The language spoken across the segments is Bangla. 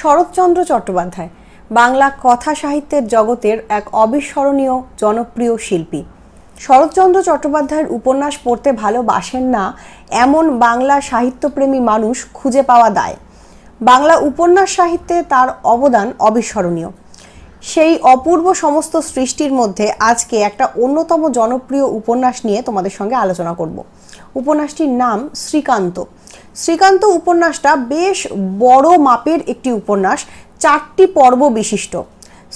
শরৎচন্দ্র চট্টোপাধ্যায়, বাংলা কথা সাহিত্যের জগতের এক অবিস্মরণীয় জনপ্রিয় শিল্পী। শরৎচন্দ্র চট্টোপাধ্যায়ের উপন্যাস পড়তে ভালোবাসেন না এমন বাংলা সাহিত্যপ্রেমী মানুষ খুঁজে পাওয়া দায়। বাংলা উপন্যাস সাহিত্যে তার অবদান অবিস্মরণীয়। সেই অপূর্ব সমস্ত সৃষ্টির মধ্যে আজকে একটা অন্যতম জনপ্রিয় উপন্যাস নিয়ে তোমাদের সঙ্গে আলোচনা করব। উপন্যাসটির নাম শ্রীকান্ত। শ্রীকান্ত উপন্যাসটা বেশ বড় মাপের একটি উপন্যাস, চারটি পর্ব বিশিষ্ট।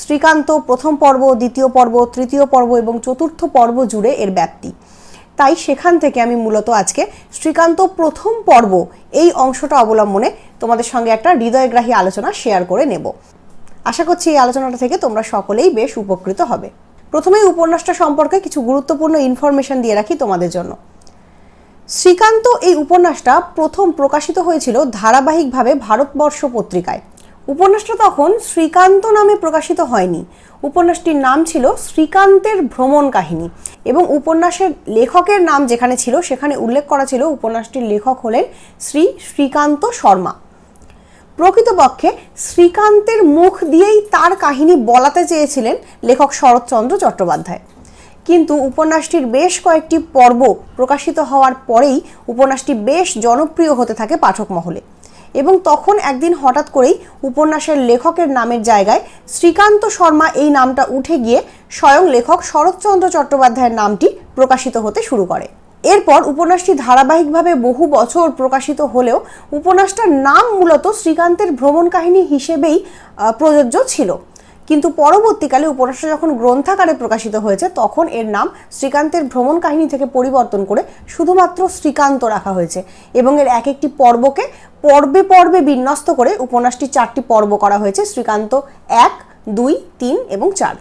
শ্রীকান্ত প্রথম পর্ব, দ্বিতীয় পর্ব, তৃতীয় পর্ব এবং চতুর্থ পর্ব জুড়ে এর ব্যাপ্তি। তাই সেখান থেকে আমি মূলত আজকে শ্রীকান্ত প্রথম পর্ব এই অংশটা অবলম্বনে তোমাদের সঙ্গে একটা হৃদয়গ্রাহী আলোচনা শেয়ার করে নেব। আশা করছি এই আলোচনাটা থেকে তোমরা সকলেই বেশ উপকৃত হবে। প্রথমেই উপন্যাসটা সম্পর্কে কিছু গুরুত্বপূর্ণ ইনফরমেশন দিয়ে রাখি তোমাদের জন্য। শ্রীকান্ত এই উপন্যাসটা প্রথম প্রকাশিত হয়েছিল ধারাবাহিকভাবে ভারতবর্ষ পত্রিকায়। উপন্যাসটা তখন শ্রীকান্ত নামে প্রকাশিত হয়নি। উপন্যাসটির নাম ছিল শ্রীকান্তের ভ্রমণ কাহিনী এবং উপন্যাসের লেখকের নাম যেখানে ছিল সেখানে উল্লেখ করা ছিল উপন্যাসটির লেখক হলেন শ্রী শ্রীকান্ত শর্মা। প্রকৃতপক্ষে শ্রীকান্তের মুখ দিয়েই তার কাহিনী বলাতে চেয়েছিলেন লেখক শরৎচন্দ্র চট্টোপাধ্যায়। কিন্তু উপন্যাসটির বেশ কয়েকটি পর্ব প্রকাশিত হওয়ার পরেই উপন্যাসটি বেশ জনপ্রিয় হতে থাকে পাঠক মহলে। এবং তখন একদিন হঠাৎ করেই উপন্যাসের লেখকের নামের জায়গায় শ্রীকান্ত শর্মা এই নামটা উঠে গিয়ে স্বয়ং লেখক শরৎচন্দ্র চট্টোপাধ্যায়ের নামটি প্রকাশিত হতে শুরু করে। এরপর উপন্যাসটি ধারাবাহিকভাবে বহু বছর প্রকাশিত হলেও উপন্যাসটার নাম মূলত শ্রীকান্তের ভ্রমণ কাহিনী হিসেবেই প্রযোজ্য ছিল। কিন্তু পরবর্তীকালে উপন্যাসটা যখন গ্রন্থাকারে প্রকাশিত হয়েছে, তখন এর নাম শ্রীকান্তের ভ্রমণ কাহিনী থেকে পরিবর্তন করে শুধুমাত্র শ্রীকান্ত রাখা হয়েছে এবং এর এক একটি পর্বকে পর্বে পর্বে বিন্যস্ত করে উপন্যাসটি চারটি পর্ব করা হয়েছে, শ্রীকান্ত এক, দুই, তিন এবং চার।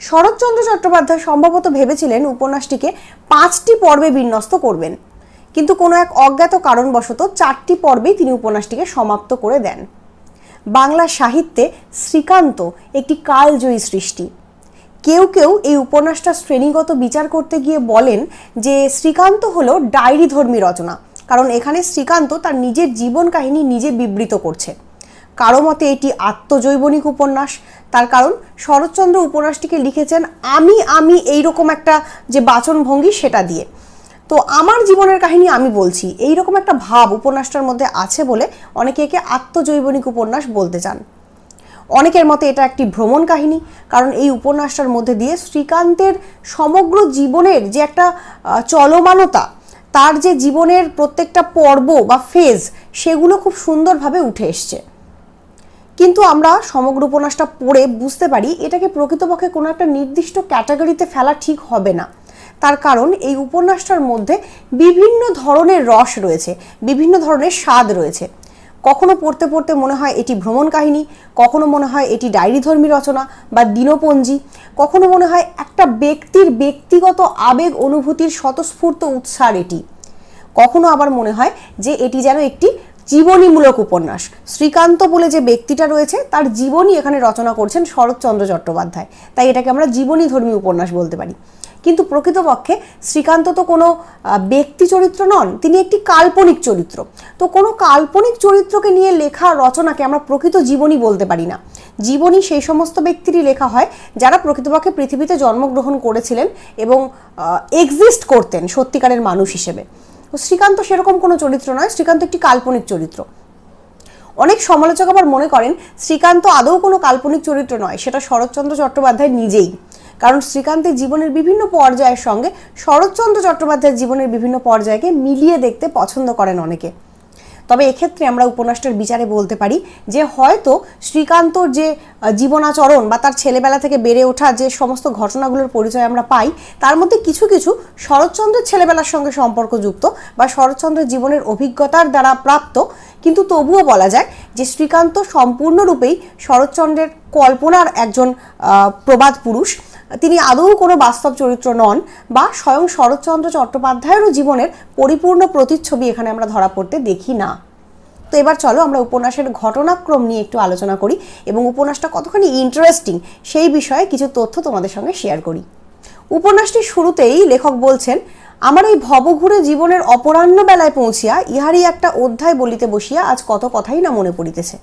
শরৎচন্দ্র চট্টোপাধ্যায় সম্ভবত ভেবেছিলেন উপন্যাসটিকে পাঁচটি পর্বে বিন্যস্ত করবেন। কিন্তু কোনো এক অজ্ঞাত কারণবশত চারটি পর্বেই তিনি উপন্যাসটিকে সমাপ্ত করে দেন। বাংলা সাহিত্যে শ্রীকান্ত একটি কালজয়ী সৃষ্টি। কেউ কেউ এই উপন্যাসটা শ্রেণীগত বিচার করতে গিয়ে বলেন যে শ্রীকান্ত হলো ডায়েরিধর্মী রচনা, কারণ এখানে শ্রীকান্ত তার নিজের জীবন কাহিনী নিজে বিবৃত করছে। কারও মতে এটি আত্মজৈবনিক উপন্যাস, তার কারণ শরৎচন্দ্র উপন্যাসটিকে লিখেছেন আমি আমি, এইরকম একটা যে বাচনভঙ্গি সেটা দিয়ে। তো আমার জীবনের কাহিনী আমি বলছি। এই রকম একটা ভাব উপন্যাসটার মধ্যে আছে বলে অনেকে একে আত্মজৈবনিক উপন্যাস বলতে চান। অনেকের মতে এটা একটি ভ্রমণ কাহিনী, কারণ এই উপন্যাসটার মধ্যে দিয়ে শ্রীকান্তের সমগ্র জীবনের যে একটা চলমানতা, তার যে জীবনের প্রত্যেকটা পর্ব বা ফেজ সেগুলো খুব সুন্দরভাবে উঠে এসছে। কিন্তু আমরা সমগ্র উপন্যাসটা পড়ে বুঝতে পারি এটাকে প্রকৃতপক্ষে কোনো একটা নির্দিষ্ট ক্যাটাগরিতে ফেলা ঠিক হবে না। তার কারণ এই উপন্যাসটার মধ্যে বিভিন্ন ধরনের রস রয়েছে, বিভিন্ন ধরনের স্বাদ রয়েছে। কখনো পড়তে পড়তে মনে হয় এটি ভ্রমণ কাহিনী, কখনো মনে হয় এটি ডায়েরিধর্মী রচনা বা দিনপঞ্জি, কখনো মনে হয় একটা ব্যক্তির ব্যক্তিগত আবেগ অনুভূতির স্বতঃস্ফূর্ত উৎসার এটি। কখনো আবার মনে হয় যে এটি যেন একটি জীবনীমূলক উপন্যাস। শ্রীকান্ত বলে যে ব্যক্তিটা রয়েছে, তার জীবনী এখানে রচনা করছেন শরৎচন্দ্র চট্টোপাধ্যায়। তাই এটাকে আমরা জীবনী জীবনীধর্মী উপন্যাস বলতে পারি। কিন্তু প্রকৃতপক্ষে শ্রীকান্ত তো কোনো ব্যক্তি চরিত্র নন, তিনি একটি কাল্পনিক চরিত্র। তো কোনো কাল্পনিক চরিত্রকে নিয়ে লেখা রচনাকে আমরা প্রকৃত জীবনী বলতে পারি না। জীবনী সেই সমস্ত ব্যক্তিরই লেখা হয়, যারা প্রকৃতপক্ষে পৃথিবীতে জন্মগ্রহণ করেছিলেন এবং এক্সিস্ট করতেন সত্যিকারের মানুষ হিসেবে। শ্রীকান্ত সেরকম কোনো চরিত্র নয়, শ্রীকান্ত একটি কাল্পনিক চরিত্র। অনেক সমালোচক আবার মনে করেন, শ্রীকান্ত আদৌ কোনো কাল্পনিক চরিত্র নয়, সেটা শরৎচন্দ্র চট্টোপাধ্যায় নিজেই। কারণ শ্রীকান্তের জীবনের বিভিন্ন পর্যায়ের সঙ্গে শরৎচন্দ্র চট্টোপাধ্যায়ের জীবনের বিভিন্ন পর্যায়কে মিলিয়ে দেখতে পছন্দ করেন অনেকে। তবে এক্ষেত্রে আমরা উপন্যাসটার বিচারে বলতে পারি যে হয়তো শ্রীকান্তর যে জীবনাচরণ বা তার ছেলেবেলা থেকে বেড়ে ওঠা যে সমস্ত ঘটনাগুলোর পরিচয় আমরা পাই, তার মধ্যে কিছু কিছু শরৎচন্দ্রের ছেলেবেলার সঙ্গে সম্পর্কযুক্ত বা শরৎচন্দ্রের জীবনের অভিজ্ঞতার দ্বারা প্রাপ্ত। কিন্তু তবুও বলা যায় যে শ্রীকান্ত সম্পূর্ণরূপেই শরৎচন্দ্রের কল্পনার একজন প্রবাদ পুরুষ। তিনি আদৌ কোনো বাস্তব চরিত্র নন বা স্বয়ং শরৎচন্দ্র চট্টোপাধ্যায়েরও জীবনের পরিপূর্ণ প্রতিচ্ছবি এখানে আমরা ধরা পড়তে দেখি না। তো এবার চলো আমরা উপন্যাসের ঘটনাক্রম নিয়ে একটু আলোচনা করি এবং উপন্যাসটা কতখানি ইন্টারেস্টিং সেই বিষয়ে কিছু তথ্য তোমাদের সঙ্গে শেয়ার করি। উপন্যাসটির শুরুতেই লেখক বলছেন, আমার এই ভবঘুরে জীবনের অপরাহ্ন বেলায় পৌঁছিয়া ইহারই একটা অধ্যায় বলিতে বসিয়া আজ কত কথাই না মনে পড়িতেছে।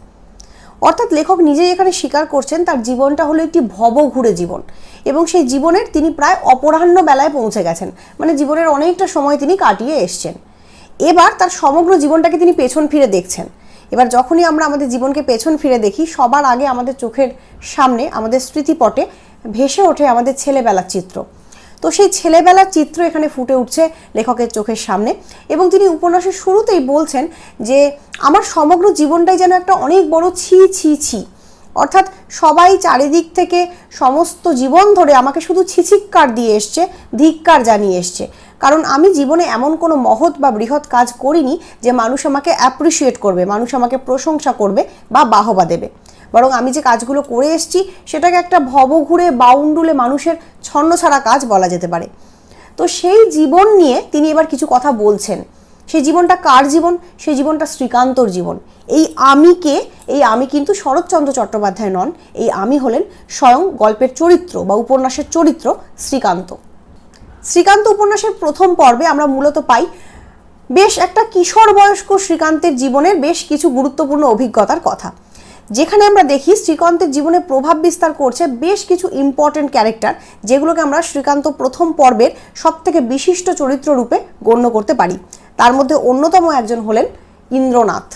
অর্থাৎ লেখক নিজেই এখানে স্বীকার করছেন তার জীবনটা হলো একটি ভব ঘুরে জীবন। এবং সেই জীবনের তিনি প্রায় অপরাহ্ন বেলায় পৌঁছে গেছেন। মানে জীবনের অনেকটা সময় তিনি কাটিয়ে এসছেন। এবার তার সমগ্র জীবনটাকে তিনি পেছন ফিরে দেখছেন। এবার যখনই আমরা আমাদের জীবনকে পেছন ফিরে দেখি, সবার আগে আমাদের চোখের সামনে, আমাদের স্মৃতিপটে ভেসে ওঠে আমাদের ছেলেবেলার চিত্র। তো সেই ছেলেবেলার চিত্র এখানে ফুটে উঠছে লেখকের চোখের সামনে এবং তিনি উপন্যাসের শুরুতেই বলছেন যে আমার সমগ্র জীবনটাই যেন একটা অনেক বড় ছি ছি ছি। অর্থাৎ সবাই চারিদিক থেকে সমস্ত জীবন ধরে আমাকে শুধু ছিছিক্কার দিয়ে এসছে, ধিক্কার জানিয়ে এসছে। কারণ আমি জীবনে এমন কোনো মহৎ বা বৃহৎ কাজ করিনি যে মানুষ আমাকে অ্যাপ্রিসিয়েট করবে, মানুষ আমাকে প্রশংসা করবে বা বাহবা দেবে। বরং আমি যে কাজগুলো করে এসেছি, সেটাকে একটা ভবঘুরে, বাউন্ডুলে মানুষের ছন্নছাড়া কাজ বলা যেতে পারে। তো সেই জীবন নিয়ে তিনি এবার কিছু কথা বলছেন। সেই জীবনটা কার জীবন? সেই জীবনটা শ্রীকান্তর জীবন। এই আমিকে, এই আমি কিন্তু শরৎচন্দ্র চট্টোপাধ্যায় নন, এই আমি হলেন স্বয়ং গল্পের চরিত্র বা উপন্যাসের চরিত্র শ্রীকান্ত। শ্রীকান্ত উপন্যাসের প্রথম পর্বে আমরা মূলত পাই বেশ একটা কিশোর বয়স্ক শ্রীকান্তের জীবনের বেশ কিছু গুরুত্বপূর্ণ অভিজ্ঞতার কথা। যেখানে আমরা দেখি শ্রীকান্তের জীবনে প্রভাব বিস্তার করছে বেশ কিছু ইম্পর্টেন্ট ক্যারেক্টার যেগুলোকে আমরা শ্রীকান্ত প্রথম পর্বের সব থেকে বিশিষ্ট চরিত্র রূপে গণ্য করতে পারি। তার মধ্যে অন্যতম একজন হলেন ইন্দ্রনাথ।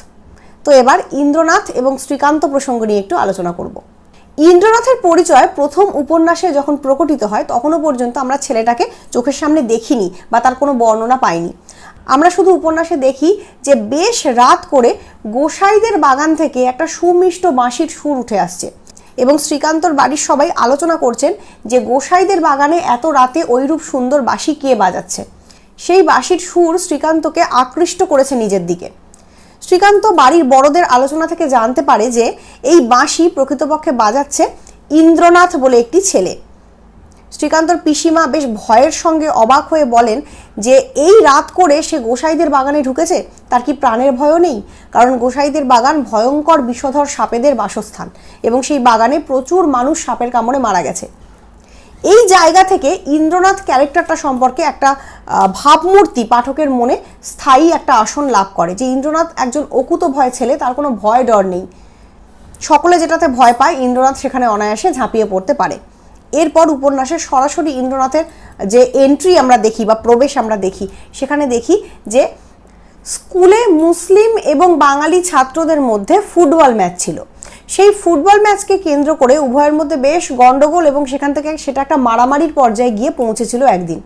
তো এবার ইন্দ্রনাথ এবং শ্রীকান্ত প্রসঙ্গ নিয়ে একটু আলোচনা করব। ইন্দ্রনাথের পরিচয় প্রথম উপন্যাসে যখন প্রকটিত হয়, তখনও পর্যন্ত আমরা ছেলেটাকে চোখের সামনে দেখিনি বা তার কোনো বর্ণনা পাইনি। আমরা শুধু উপন্যাসে দেখি যে বেশ রাত করে গোসাইদের বাগান থেকে একটা সুমিষ্ট বাঁশির সুর উঠে আসছে। এবং শ্রীকান্তর বাড়ির সবাই আলোচনা করছেন যে গোসাইদের বাগানে এত রাতে ওইরূপ সুন্দর বাঁশি কে বাজাচ্ছে। সেই বাঁশির সুর শ্রীকান্তকে আকৃষ্ট করেছে নিজের দিকে। শ্রীকান্ত বাড়ির বড়দের আলোচনা থেকে জানতে পারে যে এই বাঁশি প্রকৃতপক্ষে বাজাচ্ছে ইন্দ্রনাথ বলে একটি ছেলে। শ্রীকান্তর পিসিমা বেশ ভয়ের সঙ্গে অবাক হয়ে বলেন যে এই রাত করে সে গোসাইদের বাগানে ঢুকেছে, তার কি প্রাণের ভয়ও নেই? কারণ গোসাইদের বাগান ভয়ঙ্কর বিষধর সাপেদের বাসস্থান এবং সেই বাগানে প্রচুর মানুষ সাপের কামড়ে মারা গেছে। এই জায়গা থেকে ইন্দ্রনাথ ক্যারেক্টারটা সম্পর্কে একটা ভাবমূর্তি পাঠকের মনে স্থায়ী একটা আসন লাভ করে, যে ইন্দ্রনাথ একজন অকুত ভয় ছেলে, তার কোনো ভয় ডর নেই। সকলে যেটাতে ভয় পায়, ইন্দ্রনাথ সেখানে অনায়াসে ঝাঁপিয়ে পড়তে পারে। এরপর উপন্যাসে সরাসরি ইন্দ্রনাথের যে এন্ট্রি আমরা দেখি বা প্রবেশ আমরা দেখি, সেখানে দেখি যে স্কুলে মুসলিম এবং বাঙালি ছাত্রদের মধ্যে ফুটবল ম্যাচ ছিল। সেই ফুটবল ম্যাচকে কেন্দ্র করে উভয়ের মধ্যে বেশ গন্ডগোল এবং সেখান থেকে সেটা একটা মারামারির পর্যায়ে গিয়ে পৌঁছেছিল একদিন।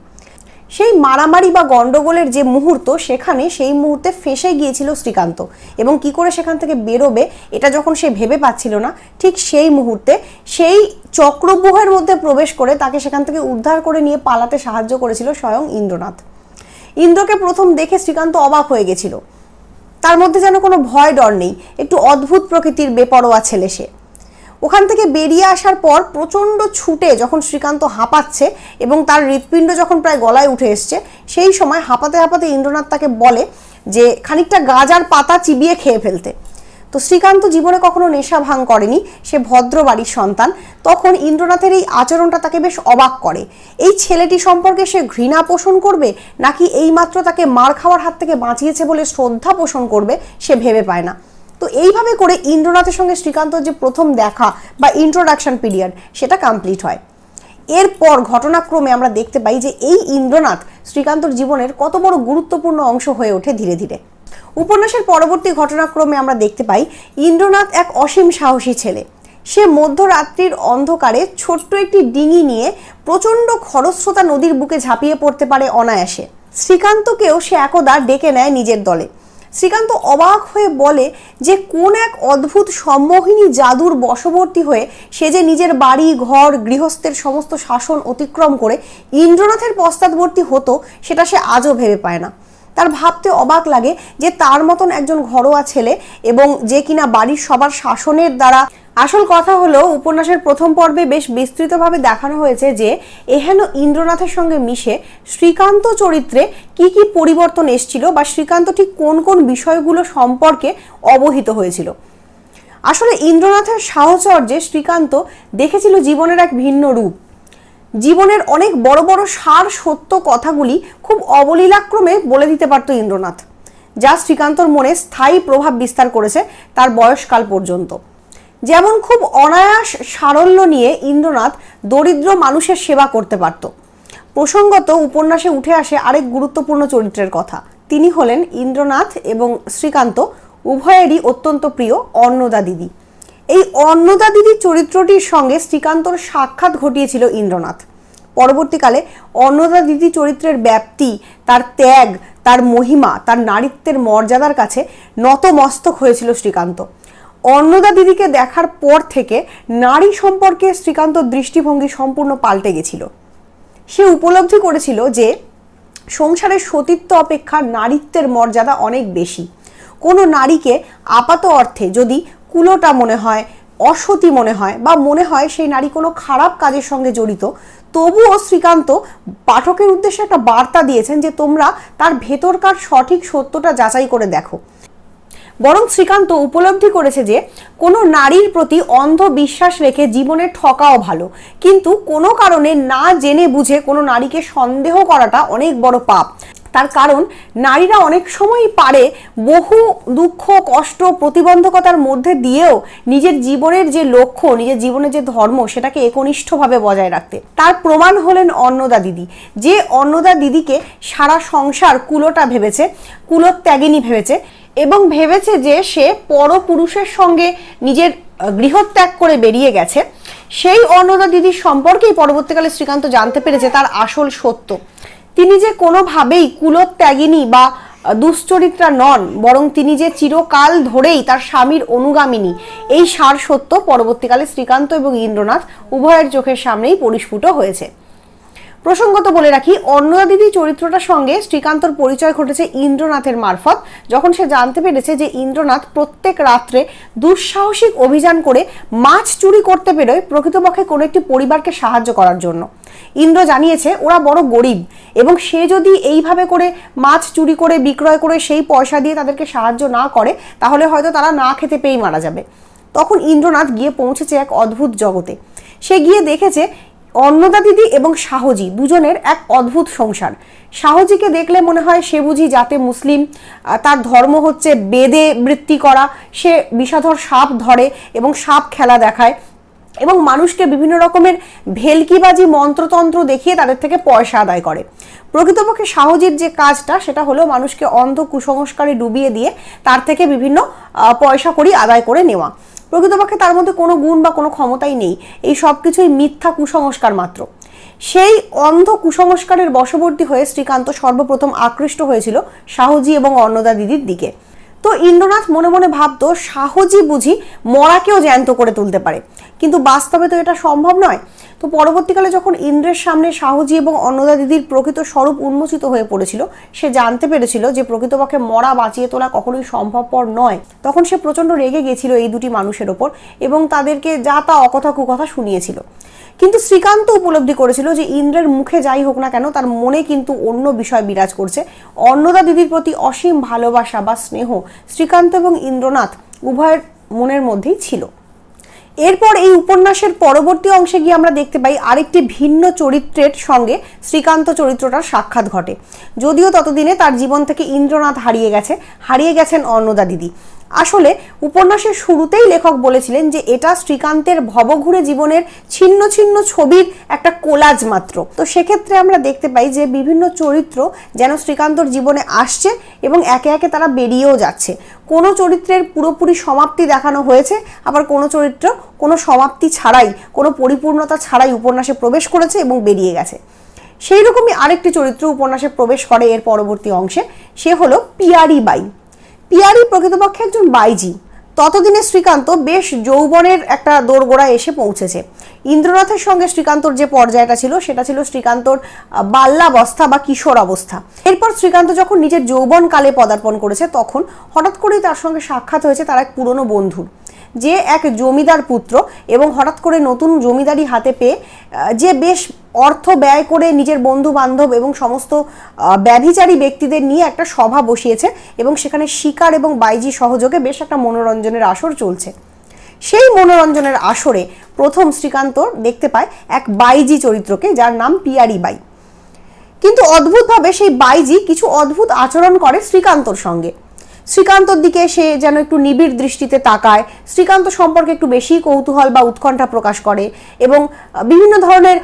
সেই মারামারি বা গন্ডগোলের যে মুহূর্ত, সেখানে সেই মুহূর্তে ফেসে গিয়েছিল শ্রীকান্ত। এবং কি করে সেখান থেকে বেরোবে, এটা যখন সে ভেবে পাচ্ছিল না, ঠিক সেই মুহূর্তে সেই চক্রব্যূহের মধ্যে প্রবেশ করে তাকে সেখান থেকে উদ্ধার করে নিয়ে পালাতে সাহায্য করেছিল স্বয়ং ইন্দ্রনাথ। ইন্দ্রকে প্রথম দেখে শ্রীকান্ত অবাক হয়ে গেছিল। তার মধ্যে যেন কোনো ভয় ডর নেই। একটু অদ্ভুত প্রকৃতির বেপরোয়া ছেলে সে। ওখান থেকে বেরিয়ে আসার পর প্রচণ্ড ছুটে যখন শ্রীকান্ত হাঁপাচ্ছে এবং তার হৃৎপিণ্ড যখন প্রায় গলায় উঠে এসছে, সেই সময় হাঁপাতে হাঁপাতে ইন্দ্রনাথ তাকে বলে যে, খানিকটা গাজার পাতা চিবিয়ে খেয়ে ফেলতে। তো শ্রীকান্ত জীবনে কখনো নেশা ভাঙ করেনি, সে ভদ্র বাড়ির সন্তান। তখন ইন্দ্রনাথের এই আচরণটা তাকে বেশ অবাক করে। এই ছেলেটি সম্পর্কে সে ঘৃণা পোষণ করবে, নাকি এইমাত্র তাকে মার খাওয়ার হাত থেকে বাঁচিয়েছে বলে শ্রদ্ধা পোষণ করবে, সে ভেবে পায় না। তো এইভাবে করে ইন্দ্রনাথের সঙ্গে শ্রীকান্তর যে প্রথম দেখা বা ইন্ট্রোডাকশন পিরিয়ড সেটা কমপ্লিট হয়। এরপর ঘটনাক্রমে আমরা দেখতে পাই যে এই ইন্দ্রনাথ শ্রীকান্তর জীবনের কত বড় গুরুত্বপূর্ণ অংশ হয়ে ওঠে ধীরে ধীরে। উপন্যাসের পরবর্তী ঘটনাক্রমে আমরা দেখতে পাই ইন্দ্রনাথ এক অসীম সাহসী ছেলে। সে মধ্যরাত্রির অন্ধকারে ছোট্ট একটি ডিঙি নিয়ে প্রচণ্ড খরস্রোতা নদীর বুকে ঝাঁপিয়ে পড়তে পারে অনায়াসে। শ্রীকান্তকেও সে একদা ডেকে নেয় নিজের দলে। শ্রীকান্ত অবাক হয়ে বলে যে কোন এক অদ্ভুত সম্মোহিনী জাদুর বশবর্তী হয়ে সে যে নিজের বাড়ি, ঘর, গৃহস্থের সমস্ত শাসন অতিক্রম করে ইন্দ্রনাথের পশ্চাৎবর্তী হতো, সেটা সে আজও ভেবে পায় না। তার ভাবতে অবাক লাগে যে তার মতন একজন ঘরোয়া ছেলে এবং যে কিনা বাড়ির সবার শাসনের দ্বারা আসল কথা হলো উপন্যাসের প্রথম পর্বে বেশ বিস্তৃতভাবে দেখানো হয়েছে যে এহেন ইন্দ্রনাথের সঙ্গে মিশে শ্রীকান্ত চরিত্রে কি কি পরিবর্তন এসছিল বা শ্রীকান্ত ঠিক কোন কোন বিষয়গুলো সম্পর্কে অবহিত হয়েছিল। আসলে ইন্দ্রনাথের সাহচর্যে শ্রীকান্ত দেখেছিল জীবনের এক ভিন্ন রূপ। জীবনের অনেক বড় বড় সার সত্য কথাগুলি খুব অবলীলাক্রমে বলে দিতে পারত ইন্দ্রনাথ, যা শ্রীকান্তর মনে স্থায়ী প্রভাব বিস্তার করেছে তার বয়সকাল পর্যন্ত। যেমন খুব অনায়াস সারল্য নিয়ে ইন্দ্রনাথ দরিদ্র মানুষের সেবা করতে পারত। প্রসঙ্গত উপন্যাসে উঠে আসে আরেক গুরুত্বপূর্ণ চরিত্রের কথা। তিনি হলেন ইন্দ্রনাথ এবং শ্রীকান্ত উভয়েরই অত্যন্ত প্রিয় অন্নদা দিদি। এই অন্নদা দিদির চরিত্রটির সঙ্গে শ্রীকান্তর সাক্ষাৎ ঘটিয়েছিল ইন্দ্রনাথ। পরবর্তীকালে অন্নদা দিদি চরিত্রের ব্যাপ্তি, তার ত্যাগ, তার মহিমা, তার নারীত্বের মর্যাদার কাছে নতমস্তক হয়েছিল শ্রীকান্ত। অন্নদা দিদিকে দেখার পর থেকে নারী সম্পর্কে শ্রীকান্তর দৃষ্টিভঙ্গি সম্পূর্ণ পাল্টে গেছিল। সে উপলব্ধি করেছিল যে সংসারের সতীত্ব অপেক্ষা নারীত্বের মর্যাদা অনেক বেশি। কোনো নারীকে আপাত অর্থে যদি কুলোটা মনে হয়, অসতী মনে হয় বা মনে হয় সেই নারী কোনো খারাপ কাজের সঙ্গে জড়িত। তবুও শ্রীকান্ত পাঠকের উদ্দেশ্যে একটা বার্তা দিয়েছেন যে তোমরা তার ভেতরকার সঠিক সত্যটা যাচাই করে দেখো। বরং শ্রীকান্ত উপলব্ধি করেছে যে কোনো নারীর প্রতি অন্ধ বিশ্বাস রেখে জীবনে ঠকাও ভালো। কিন্তু কোনো কারণে না জেনে বুঝে কোনো নারীকে সন্দেহ করাটা অনেক বড় পাপ। তার কারণ, নারীরা অনেক সময়ই পারে বহু দুঃখ, কষ্ট, প্রতিবন্ধকতার মধ্যে দিয়েও নিজের জীবনের যে লক্ষ্য, নিজের জীবনের যে ধর্ম, সেটাকে একনিষ্ঠভাবে বজায় রাখতে। তার প্রমাণ হলেন অন্নদা দিদি। যে অন্নদা দিদিকে সারা সংসার কুলোটা ভেবেছে, কুলোত্যাগিনী ভেবেছে এবং ভেবেছে যে সে পরপুরুষের সঙ্গে নিজের গৃহত্যাগ করে বেরিয়ে গেছে। সেই অন্নদা দিদির সম্পর্কেই পরবর্তীকালে শ্রীকান্ত জানতে পেরেছে তার আসল সত্য। তিনি যে কোনোভাবেই কুলোত্যাগিনী বা দুশ্চরিত্রা নন, বরং তিনি যে চিরকাল ধরেই তার স্বামীর অনুগামিনী, এই সার সত্য পরবর্তীকালে শ্রীকান্ত এবং ইন্দ্রনাথ উভয়ের চোখের সামনেই পরিস্ফুট হয়েছে। প্রসঙ্গত বলে রাখি, অন্নদা দিদি চরিত্রটার সঙ্গে শ্রীকান্তর পরিচয় ঘটেছে ইন্দ্রনাথের মারফত। যখন সে জানতে পেরেছে যে ইন্দ্রনাথ প্রত্যেক রাত্রে দুঃসাহসিক অভিযান করে মাছ চুরি করতে পেরোয় প্রকৃতপক্ষে কোনো একটি পরিবারকে সাহায্য করার জন্য। ইন্দ্র জানিয়েছে, ওরা বড় গরিব এবং সে যদি এইভাবে করে মাছ চুরি করে, বিক্রয় করে সেই পয়সা দিয়ে তাদেরকে সাহায্য না করে, তাহলে হয়তো তারা না খেতে পেয়েই মারা যাবে। তখন ইন্দ্রনাথ গিয়ে পৌঁছেছে এক অদ্ভুত জগতে। সে গিয়ে দেখেছে অন্নদা দিদি এবং শাহজি দুজনের এক অদ্ভুত সংসার। শাহজিকে দেখলে মনে হয় সে বুঝি যাতে মুসলিম তার ধর্ম হচ্ছে বেদে বৃত্তি করা, সে বিষাধর সাপ ধরে এবং সাপ খেলা দেখায় এবং মানুষকে বিভিন্ন রকমের ভেলকিবাজি মন্ত্রতন্ত্র দেখিয়ে তাদের থেকে পয়সা আদায় করে। প্রকৃতপক্ষে শাহজির যে কাজটা, সেটা হলো মানুষকে অন্ধ কুসংস্কারে ডুবিয়ে দিয়ে তার থেকে বিভিন্ন পয়সা করি আদায় করে নেওয়া। প্রকৃতপক্ষে তার মধ্যে কোনো গুণ বা কোনো ক্ষমতাই নেই। এই সব কিছুই মিথ্যা কুসংস্কার মাত্র। সেই অন্ধ কুসংস্কারের বশবর্তী হয়ে শ্রীকান্ত সর্বপ্রথম আকৃষ্ট হয়েছিল শাহজি এবং অন্নদা দিদির দিকে। তো ইন্দ্রনাথ মনে মনে ভাবত সাহজি বুঝি মরাকেও জ্যান্ত করে তুলতে পারে। কিন্তু বাস্তবে তো এটা সম্ভব নয়। তো পরবর্তীকালে যখন ইন্দ্রের সামনে সাহজি এবং অন্নদা দিদির প্রকৃত স্বরূপ উন্মোচিত হয়ে পড়েছিল, সে জানতে পেরেছিল যে প্রকৃতপক্ষে মরা বাঁচিয়ে তোলা কখনোই সম্ভবপর নয়। তখন সে প্রচণ্ড রেগে গেছিল এই দুটি মানুষের ওপর এবং তাদেরকে যা তা অকথা কুকথা শুনিয়েছিল। কিন্তু শ্রীকান্ত উপলব্ধি করেছিল যে ইন্দ্রের মুখে যাই হোক না কেন তার মনে কিন্তু অন্য বিষয় বিরাজ করছে। অন্নদা দিদির প্রতি অসীম ভালোবাসা বা স্নেহ শ্রীকান্ত এবং ইন্দ্রনাথ উভয়ের মনের মধ্যেই ছিল। এরপর এই উপন্যাসের পরবর্তী অংশে গিয়ে আমরা দেখতে পাই আরেকটি ভিন্ন চরিত্রের সঙ্গে শ্রীকান্ত চরিত্রটার সাক্ষাৎ ঘটে। যদিও ততদিনে তার জীবন থেকে ইন্দ্রনাথ হারিয়ে গেছে, হারিয়ে গেছেন অন্নদা দিদি। আসলে উপন্যাসের শুরুতেই লেখক বলেছিলেন যে এটা শ্রীকান্তের ভবঘুরে জীবনের ছিন্ন ছিন্ন ছবির একটা কোলাজ মাত্র। তো সেক্ষেত্রে আমরা দেখতে পাই যে বিভিন্ন চরিত্র যেন শ্রীকান্তর জীবনে আসছে এবং একে একে তারা বেরিয়েও যাচ্ছে। কোনো চরিত্রের পুরোপুরি সমাপ্তি দেখানো হয়েছে, আবার কোনো চরিত্র কোনো সমাপ্তি ছাড়াই, কোনো পরিপূর্ণতা ছাড়াই উপন্যাসে প্রবেশ করেছে এবং বেরিয়ে গেছে। সেই রকমই আরেকটি চরিত্র উপন্যাসে প্রবেশ করে এর পরবর্তী অংশে, সে হলো পিয়ারি বাই। পিয়ারি প্রকৃতপক্ষে একজন বাইজি। ততদিনে শ্রীকান্ত বেশ যৌবনের একটা দোরগোড়ায় এসে পৌঁছেছে। ইন্দ্রনাথের সঙ্গে শ্রীকান্তর যে পর্যায়টা ছিল, সেটা ছিল শ্রীকান্তর বাল্যাবস্থা বা কিশোর অবস্থা। এরপর শ্রীকান্ত যখন নিজের যৌবনকালে পদার্পণ করেছে, তখন হঠাৎ করেই তার সঙ্গে সাক্ষাৎ হয়েছে তার এক পুরনো বন্ধুর। যে এক জমিদার পুত্র এবং হঠাৎ করে নতুন জমিদারি হাতে পেয়ে যে বেশ অর্থ ব্যয় করে নিজের বন্ধু বান্ধব এবং সমস্ত আহ, ব্যভিচারী ব্যক্তিদের নিয়ে একটা সভা বসিয়েছে এবং সেখানে শিকার এবং বাইজি সহযোগে বেশ একটা মনোরঞ্জনের আসর চলছে। সেই মনোরঞ্জনের আসরে প্রথম শ্রীকান্ত দেখতে পায় এক বাইজি চরিত্রকে যার নাম পিয়ারি বাই। কিন্তু অদ্ভুতভাবে সেই বাইজি কিছু অদ্ভুত আচরণ করে শ্রীকান্তর সঙ্গে। শ্রীকান্তর দিকে সে যেন একটু নিবিড় দৃষ্টিতে তাকায়। শ্রীকান্ত সম্পর্কে একটু বেশি কৌতূহল বা উৎকণ্ঠা প্রকাশ করে এবং বিভিন্ন ধরনের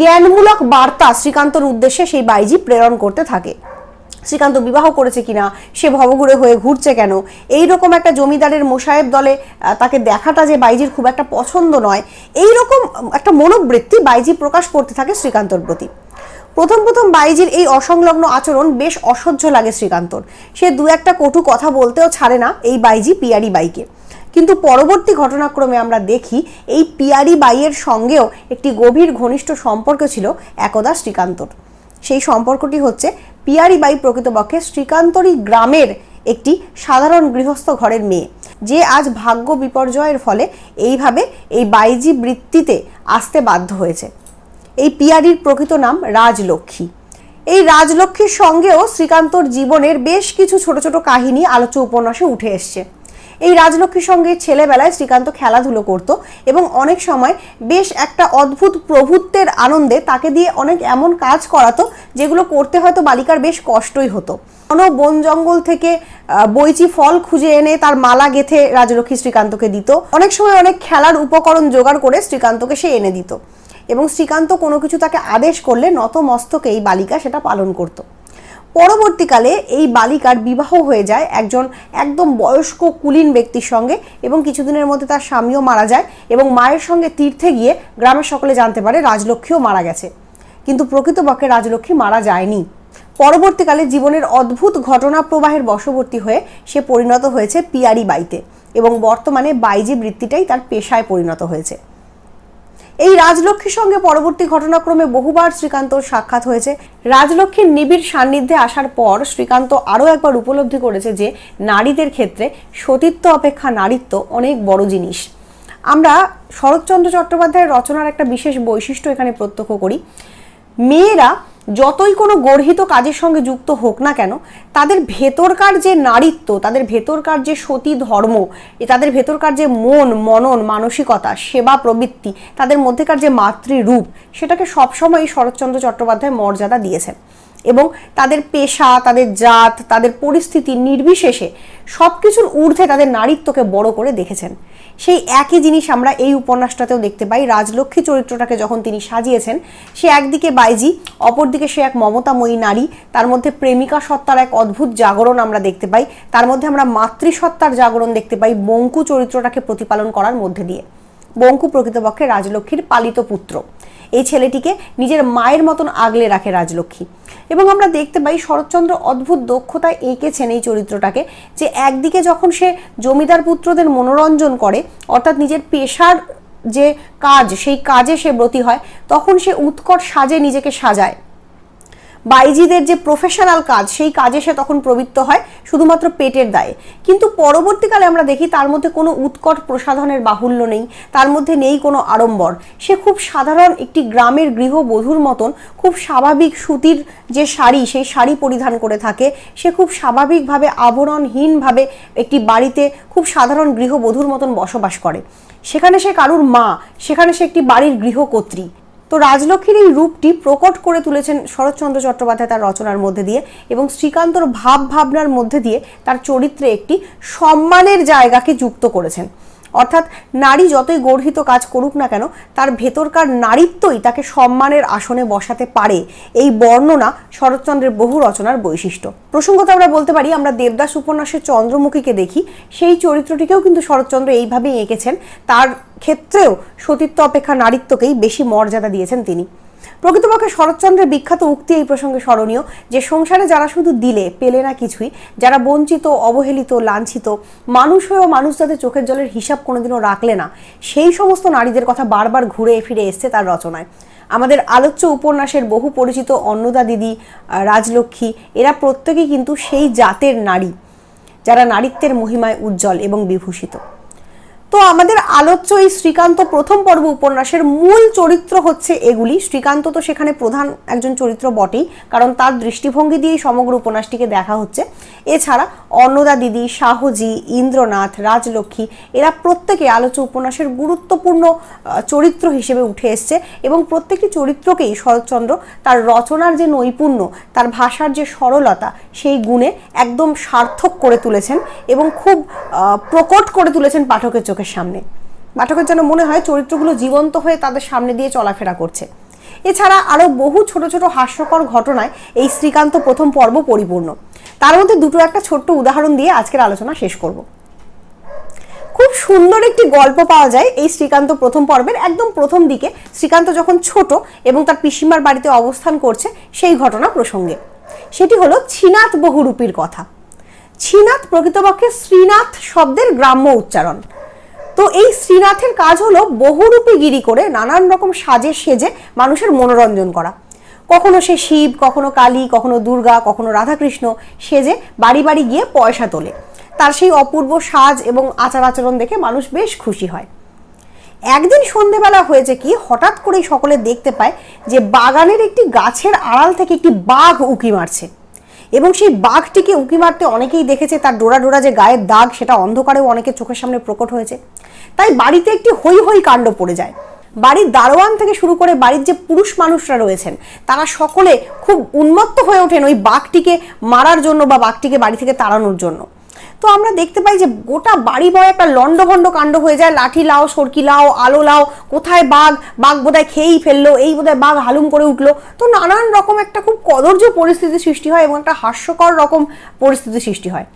জ্ঞানমূলক বার্তা শ্রীকান্তর উদ্দেশ্যে সেই বাইজি প্রেরণ করতে থাকে। শ্রীকান্ত বিবাহ করেছে কিনা, সে ভবঘুরে হয়ে ঘুরছে কেন এই রকম একটা জমিদারের মোসাহেব দলে তাকে দেখাটা যে বাইজির খুব একটা পছন্দ নয় এই রকম একটা মনোবৃত্তি বাইজি প্রকাশ করতে থাকে শ্রীকান্তর প্রতি। প্রথম প্রথম বাইজির এই অসংলগ্ন আচরণ বেশ অসহ্য লাগে শ্রীকান্তর। সে দু একটা কটু কথা বলতেও ছাড়ে না এই বাইজি পিয়ারি বাইকে। কিন্তু পরবর্তী ঘটনাক্রমে আমরা দেখি এই পিয়ারি বাইয়ের সঙ্গেও একটি গভীর ঘনিষ্ঠ সম্পর্ক ছিল একদা শ্রীকান্তর। সেই সম্পর্কটি হচ্ছে পিয়ারি বাই প্রকৃতপক্ষে শ্রীকান্তরই গ্রামের একটি সাধারণ গৃহস্থ ঘরের মেয়ে। যে আজ ভাগ্য বিপর্যয়ের ফলে এইভাবে এই বাইজি বৃত্তিতে আসতে বাধ্য হয়েছে। এই পিয়ারির প্রকৃত নাম রাজলক্ষ্মী। এই রাজলক্ষ্মীর সঙ্গেও শ্রীকান্তর জীবনের বেশ কিছু ছোট ছোট কাহিনী আলোচ্য উপন্যাসে উঠে এসছে। এই রাজলক্ষ্মীর সঙ্গে ছেলেবেলায় শ্রীকান্ত খেলাধুলো করত এবং অনেক সময় বেশ একটা অদ্ভুত প্রভুত্বের আনন্দে তাকে দিয়ে অনেক এমন কাজ করাতো যেগুলো করতে হয়তো বালিকার বেশ কষ্টই হতো। কোনো বন জঙ্গল থেকে বইচি ফল খুঁজে এনে তার মালা গেথে রাজলক্ষ্মী শ্রীকান্তকে দিত। অনেক সময় অনেক খেলার উপকরণ জোগাড় করে শ্রীকান্তকে সে এনে দিত। এবং শ্রীকান্ত কোনো কিছু তাকে আদেশ করলে নত মস্তকে এই বালিকা সেটা পালন করত। পরবর্তীকালে এই বালিকার বিবাহ হয়ে যায় একজন একদম বয়স্ক কুলীন ব্যক্তির সঙ্গে এবং কিছুদিনের মধ্যে তার স্বামীও মারা যায় এবং মায়ের সঙ্গে তীর্থে গিয়ে গ্রামের সকলে জানতে পারে রাজলক্ষ্মীও মারা গেছে। কিন্তু প্রকৃতপক্ষে রাজলক্ষ্মী মারা যায়নি। পরবর্তীকালে জীবনের অদ্ভুত ঘটনা প্রবাহের বশবর্তী হয়ে সে পরিণত হয়েছে পিয়ারি বাইতে এবং বর্তমানে বাইজি বৃত্তিটাই তার পেশায় পরিণত হয়েছে। এই রাজলক্ষ্মীর সঙ্গে পরবর্তী ঘটনাক্রমে বহুবার শ্রীকান্তর সাক্ষাৎ হয়েছে। রাজলক্ষ্মীর নিবিড় সান্নিধ্যে আসার পর শ্রীকান্ত আরও একবার উপলব্ধি করেছে যে, নারীদের ক্ষেত্রে সতীত্ব অপেক্ষা নারীত্ব অনেক বড় জিনিস। আমরা শরৎচন্দ্র চট্টোপাধ্যায়ের রচনার একটা বিশেষ বৈশিষ্ট্য এখানে প্রত্যক্ষ করি। মেয়েরা যতই কোনো গর্হিত কাজের সঙ্গে যুক্ত হোক না কেন, তাদের ভেতরকার যে নারীত্ব, তাদের ভেতরকার যে সতী ধর্ম, তাদের ভেতরকার যে মন, মনন, মানসিকতা, সেবা প্রবৃত্তি, তাদের মধ্যেকার যে মাতৃরূপ, সেটাকে সবসময় শরৎচন্দ্র চট্টোপাধ্যায় মর্যাদা দিয়েছেন। এবং তাদের পেশা, তাদের জাত, তাদের পরিস্থিতি নির্বিশেষে সব কিছুর ঊর্ধ্বে তাদের নারীত্বকে বড় করে দেখেছেন। সেই একই জিনিস আমরা এই উপন্যাসটাতেও দেখতে পাই। রাজলক্ষ্মী চরিত্রটাকে যখন তিনি সাজিয়েছেন, সে একদিকে বাইজি, অপরদিকে সে এক মমতাময়ী নারী। তার মধ্যে প্রেমিকা সত্তার এক অদ্ভুত জাগরণ আমরা দেখতে পাই। তার মধ্যে আমরা মাতৃসত্তার জাগরণ দেখতে পাই বঙ্কু চরিত্রটাকে প্রতিপালন করার মধ্যে দিয়ে। বঙ্কু প্রকৃতপক্ষে রাজলক্ষ্মীর পালিত পুত্র। এই ছেলেটিকে নিজের মায়ের মতন আগলে রাখে রাজলক্ষ্মী। এবং আমরা দেখতে পাই শরৎচন্দ্র অদ্ভুত দক্ষতায় এঁকেছেন এই চরিত্রটাকে যে একদিকে যখন সে জমিদার পুত্রদের মনোরঞ্জন করে, অর্থাৎ নিজের পেশার যে কাজ, সেই কাজে সে ব্রতী হয়, তখন সে উৎকট সাজে নিজেকে সাজায়। বাইজিদের যে প্রফেশনাল কাজ, সেই কাজে সে তখন প্রবৃত্ত হয় শুধুমাত্র পেটের দায়ে। কিন্তু পরবর্তীকালে আমরা দেখি তার মধ্যে কোনো উৎকট প্রসাধনের বাহুল্য নেই, তার মধ্যে নেই কোনো আড়ম্বর। সে খুব সাধারণ একটি গ্রামের গৃহবধূর মতন খুব স্বাভাবিক সুতির যে শাড়ি, সেই শাড়ি পরিধান করে থাকে। সে খুব স্বাভাবিকভাবে আবরণহীনভাবে একটি বাড়িতে খুব সাধারণ গৃহবধূর মতন বসবাস করে। সেখানে সে কারুর মা, সেখানে সে একটি বাড়ির গৃহকর্ত্রী। তো রাজলক্ষ্মীর এই রূপটি প্রকট করে তুলেছেন শরৎচন্দ্র চট্টোপাধ্যায় তার রচনার মধ্যে দিয়ে এবং শ্রীকান্তর ভাব ভাবনার মধ্যে দিয়ে তার চরিত্রে একটি সম্মানের জায়গাকে যুক্ত করেছেন। অর্থাৎ নারী যতই গর্হিত কাজ করুক না কেন, তার ভেতরকার নারীত্বই তাকে সম্মানের আসনে বসাতে পারে। এই বর্ণনা শরৎচন্দ্রের বহু রচনার বৈশিষ্ট্য। প্রসঙ্গত আমরা বলতে পারি, আমরা দেবদাস উপন্যাসের চন্দ্রমুখীকে দেখি। সেই চরিত্রটিকেও কিন্তু শরৎচন্দ্র এইভাবেই এঁকেছেন। তার ক্ষেত্রেও সতীত্ব অপেক্ষা নারীত্বকেই বেশি মর্যাদা দিয়েছেন তিনি। প্রকৃতপক্ষে শরৎচন্দ্রের বিখ্যাত উক্তি এই প্রসঙ্গে স্মরণীয় যে সংসারে যারা শুধু দিলে, পেলে না কিছুই, যারা বঞ্চিত, অবহেলিত, লাঞ্ছিত, মানুষ হয়েও মানুষ যাদের চোখের জলের হিসাব কোনোদিনও রাখলে না, সেই সমস্ত নারীদের কথা বারবার ঘুরে ফিরে এসছে তার রচনায়। আমাদের আলোচ্য উপন্যাসের বহু পরিচিত অন্নদা দিদি রাজলক্ষ্মী, এরা প্রত্যেকেই কিন্তু সেই জাতের নারী, যারা নারীত্বের মহিমায় উজ্জ্বল এবং বিভূষিত। তো আমাদের আলোচ্য এই শ্রীকান্ত প্রথম পর্ব উপন্যাসের মূল চরিত্র হচ্ছে এগুলি। শ্রীকান্ত তো সেখানে প্রধান একজন চরিত্র বটেই, কারণ তার দৃষ্টিভঙ্গি দিয়েই সমগ্র উপন্যাসটিকে দেখা হচ্ছে। এছাড়া অন্নদা দিদি শাহজি ইন্দ্রনাথ, রাজলক্ষ্মী, এরা প্রত্যেকে আলোচ্য উপন্যাসের গুরুত্বপূর্ণ চরিত্র হিসেবে উঠে এসছে এবং প্রত্যেকটি চরিত্রকেই শরৎচন্দ্র তার রচনার যে নৈপুণ্য, তার ভাষার যে সরলতা, সেই গুণে একদম সার্থক করে তুলেছেন এবং খুব প্রকট করে তুলেছেন পাঠকের চোখের সামনে। পাঠকের যেন মনে হয় চরিত্রগুলো জীবন্ত হয়ে তাদের সামনে দিয়ে চলাফেরা করছে। এছাড়া আরও বহু ছোট ছোট হাস্যকর ঘটনায় এই শ্রীকান্ত প্রথম পর্ব পরিপূর্ণ। তার মধ্যে দুটো একটা ছোট্ট উদাহরণ দিয়ে আজকের আলোচনা শেষ করব। খুব সুন্দর একটি গল্প পাওয়া যায় এই শ্রীকান্ত প্রথম পর্বের একদম প্রথম দিকে। শ্রীকান্ত যখন ছোট এবং তার পিসিমার বাড়িতে অবস্থান করছে সেই ঘটনা প্রসঙ্গে। সেটি হলো ছিনাত বহুরূপীর কথা। ছিনাত প্রকৃতপক্ষে শ্রীনাথ শব্দের গ্রাম্য উচ্চারণ। তো এই শ্রীনাথের কাজ হলো বহুরূপী গিরি করে নানান রকম সাজে সেজে মানুষের মনোরঞ্জন করা। কখনো সে শিব, কখনো কালী, কখনো দুর্গা, কখনো রাধাকৃষ্ণ সেজে বাড়ি বাড়ি গিয়ে পয়সা তোলে। তার সেই অপূর্ব সাজ এবং আচার আচরণ দেখে মানুষ বেশ খুশি হয়। একদিন সন্ধেবেলা হয়েছে কি, হঠাৎ করেই সকলে দেখতে পায় যে বাগানের একটি গাছের আড়াল থেকে একটি বাঘ উকি মারছে। এবং সেই বাঘটিকে উঁকি মারতে অনেকেই দেখেছে তার ডোরা ডোরা যে গায়ের দাগ, সেটা অন্ধকারেও অনেকে চোখের সামনে প্রকট হয়েছে। তাই বাড়িতে একটি হৈ হই কাণ্ড পড়ে যায়। বাড়ির দারোয়ান থেকে শুরু করে বাড়ির যে পুরুষ মানুষরা রয়েছেন, তারা সকলে খুব উন্মত্ত হয়ে ওঠেন ওই বাঘটিকে মারার জন্য বা বাঘটিকে বাড়ি থেকে তাড়ানোর জন্য। তো আমরা দেখতে পাই যে গোটা বাড়ি বয় একটা লণ্ডভণ্ড কাণ্ড হয়ে যায়। লাঠি লাও, সরকি লাও, আলো লাও, কোথায় বাঘ? বাঘ বোধহয় খেয়েই ফেলল, এই বোধহয় বাঘ হালুম করে উঠল। তো নানান রকম একটা খুব কদর্য পরিস্থিতি সৃষ্টি হয় এবং একটা হাস্যকর রকম পরিস্থিতি সৃষ্টি হয়।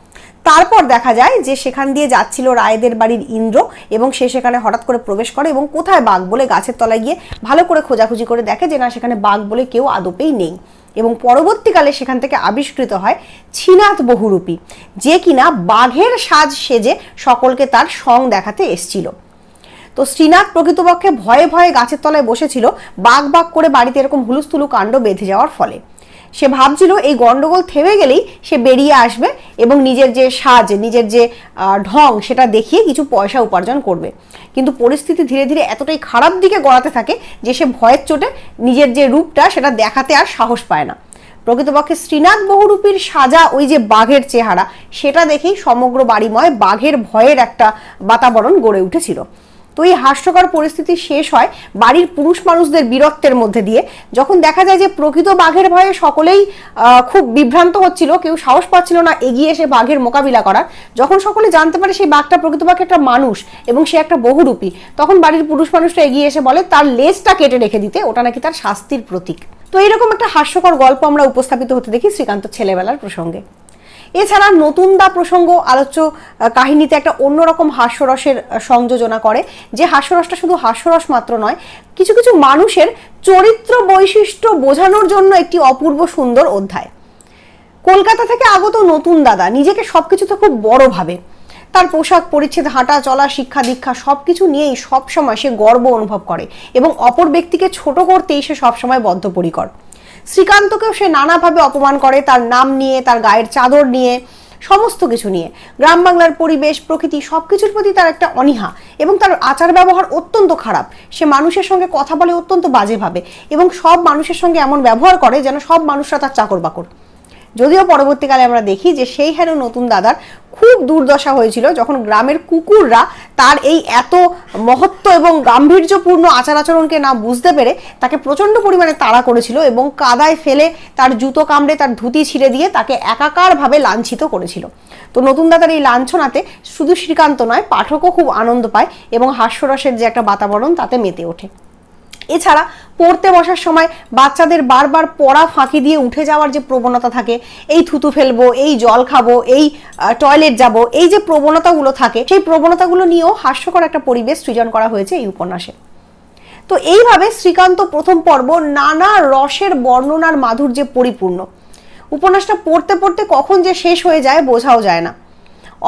তারপর দেখা যায় যে সেখান দিয়ে যাচ্ছিল রায়দের বাড়ির ইন্দ্র এবং সে সেখানে হঠাৎ করে প্রবেশ করে এবং কোথায় বাঘ বলে গাছের তলায় গিয়ে ভালো করে খোঁজাখুঁজি করে দেখে যে না, সেখানে বাঘ বলে কেউ আদপেই নেই। এবং পরবর্তীকালে সেখান থেকে আবিষ্কৃত হয় ছিনাত বহুরূপী, যে কিনা বাঘের সাজ সেজে সকলকে তার সং দেখাতে এসছিল। তো শ্রীনাথ প্রকৃতপক্ষে ভয়ে ভয়ে গাছের তলায় বসেছিল, বাঘ বাঘ করে বাড়িতে এরকম হুলুস্থুলু কাণ্ড বেঁধে যাওয়ার ফলে। সে ভাবছিল এই গন্ডগোল থেমে গেলেই সে বেরিয়ে আসবে এবং নিজের যে সাজ, নিজের যে ঢং সেটা দেখিয়ে কিছু পয়সা উপার্জন করবে। কিন্তু পরিস্থিতি ধীরে ধীরে এতটাই খারাপ দিকে গড়াতে থাকে যে সে ভয়ের চোটে নিজের যে রূপটা সেটা দেখাতে আর সাহস পায় না। প্রকৃতপক্ষে শ্রীনাথ বহুরূপীর সাজা ওই যে বাঘের চেহারা, সেটা দেখেই সমগ্র বাড়িময় বাঘের ভয়ের একটা বাতাবরণ গড়ে উঠেছিল। তো এই হাস্যকর পরিস্থিতি শেষ হয় বাড়ির পুরুষ মানুষদের বীরত্বের মধ্যে দিয়ে। যখন দেখা যায় যে প্রকৃত বাঘের ভয়ে সকলেই খুব বিভ্রান্ত হচ্ছিল, কেউ সাহস পাচ্ছিল না এগিয়ে এসে বাঘের মোকাবিলা করার। যখন সকলে জানতে পারে সেই বাঘটা প্রকৃত বাঘ একটা মানুষ এবং সে একটা বহুরূপী, তখন বাড়ির পুরুষ মানুষটা এগিয়ে এসে বলে, তার লেজটা কেটে রেখে দিতে, ওটা নাকি তার শাস্তির প্রতীক। তো এরকম একটা হাস্যকর গল্প আমরা উপস্থাপিত হতে দেখি শ্রীকান্ত ছেলেবেলার প্রসঙ্গে। এছাড়া নতুন দা প্রসঙ্গ আলোচ্য কাহিনীতে একটা অন্যরকম হাস্যরসের সংযোজনা করে। যে হাস্যরসটা শুধু হাস্যরস মাত্র নয়, কিছু কিছু মানুষের চরিত্র বৈশিষ্ট্য বোঝানোর জন্য একটি অপূর্ব সুন্দর অধ্যায়। কলকাতা থেকে আগত নতুন দাদা নিজেকে সবকিছুতে খুব বড় ভাবে। তার পোশাক পরিচ্ছেদ, হাঁটা, চলা, শিক্ষা, দীক্ষা সবকিছু নিয়েই সবসময় সে গর্ব অনুভব করে এবং অপর ব্যক্তিকে ছোট করতেই সে সবসময় বদ্ধপরিকর। শ্রীকান্তকেও সে নানাভাবে অপমান করে, তার নাম নিয়ে, তার গায়ের চাদর নিয়ে, সমস্ত কিছু নিয়ে। গ্রাম বাংলার পরিবেশ, প্রকৃতি সব কিছুর প্রতি তার একটা অনীহা এবং তার আচার ব্যবহার অত্যন্ত খারাপ। সে মানুষের সঙ্গে কথা বলে অত্যন্ত বাজেভাবে এবং সব মানুষের সঙ্গে এমন ব্যবহার করে যেন সব মানুষরা তার চাকর বাকর। যদিও পরবর্তীকালে আমরা দেখি যে সেই হেন নতুন দাদার দুর্দশা হয়েছিল, যখন গ্রামের কুকুররা তার এই এত মহত্ব এবং গাম্ভীর্যপূর্ণ আচার আচরণকে না বুঝতে পেরে তাকে প্রচণ্ড পরিমাণে তাড়া করেছিল এবং কাদায় ফেলে তার জুতো কামড়ে তার ধুতি ছিঁড়ে দিয়ে তাকে একাকারভাবে লাঞ্ছিত করেছিল। তো নতুন দাদার এই লাঞ্ছনাতে শুধু শ্রীকান্ত নয়, পাঠকও খুব আনন্দ পায় এবং হাস্যরসের যে একটা বাতাবরণ তাতে মেতে ওঠে। এছাড়া পড়তে বসার সময় বাচ্চাদের বারবার পড়া ফাঁকি দিয়ে উঠে যাওয়ার যে প্রবণতা থাকে, এই থুতু ফেলব, এই জল খাব, এই টয়লেট যাব, এই যে প্রবণতাগুলো থাকে, সেই প্রবণতাগুলো নিয়েও হাস্যকর একটা পরিবেশ সৃজন করা হয়েছে এই উপন্যাসে। তো এইভাবে শ্রীকান্ত প্রথম পর্ব নানা রসের বর্ণনার মাধুর্যে পরিপূর্ণ। উপন্যাসটা পড়তে পড়তে কখন যে শেষ হয়ে যায় বোঝাও যায় না।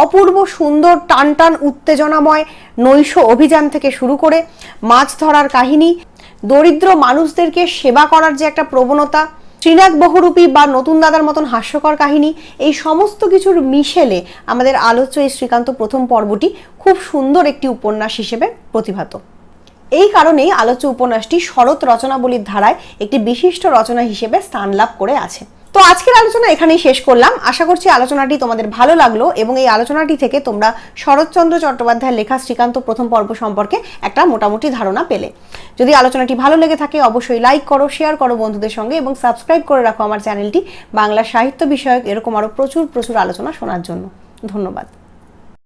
অপূর্ব সুন্দর টান টান উত্তেজনাময় নৈশ অভিযান থেকে শুরু করে মাছ ধরার কাহিনী দরিদ্র মানুষদেরকে সেবা করার যে একটা প্রবণতা, শ্রীনাথ বহুরূপী বা নতুন দাদার মতন হাস্যকর কাহিনী, এই সমস্ত কিছুর মিশেলে আমাদের আলোচ্য এই শ্রীকান্ত প্রথম পর্বটি খুব সুন্দর একটি উপন্যাস হিসেবে প্রতিভাত। এই কারণেই আলোচ্য উপন্যাসটি শরৎ রচনাবলীর ধারায় একটি বিশিষ্ট রচনা হিসেবে স্থান লাভ করে আছে। তো আজকের আলোচনা এখানেই শেষ করলাম। আশা করছি আলোচনাটি তোমাদের ভালো লাগল এবং এই আলোচনাটি থেকে তোমরা শরৎচন্দ্র চট্টোপাধ্যায়ের লেখা শ্রীকান্ত প্রথম পর্ব সম্পর্কে একটা মোটামুটি ধারণা পেলে। যদি আলোচনাটি ভালো লেগে থাকে, অবশ্যই লাইক করো শেয়ার করো বন্ধুদের সঙ্গে এবং সাবস্ক্রাইব করে রাখো আমার চ্যানেলটি বাংলা সাহিত্য বিষয়ক, এরকম আরও প্রচুর প্রচুর আলোচনা শোনার জন্য। ধন্যবাদ।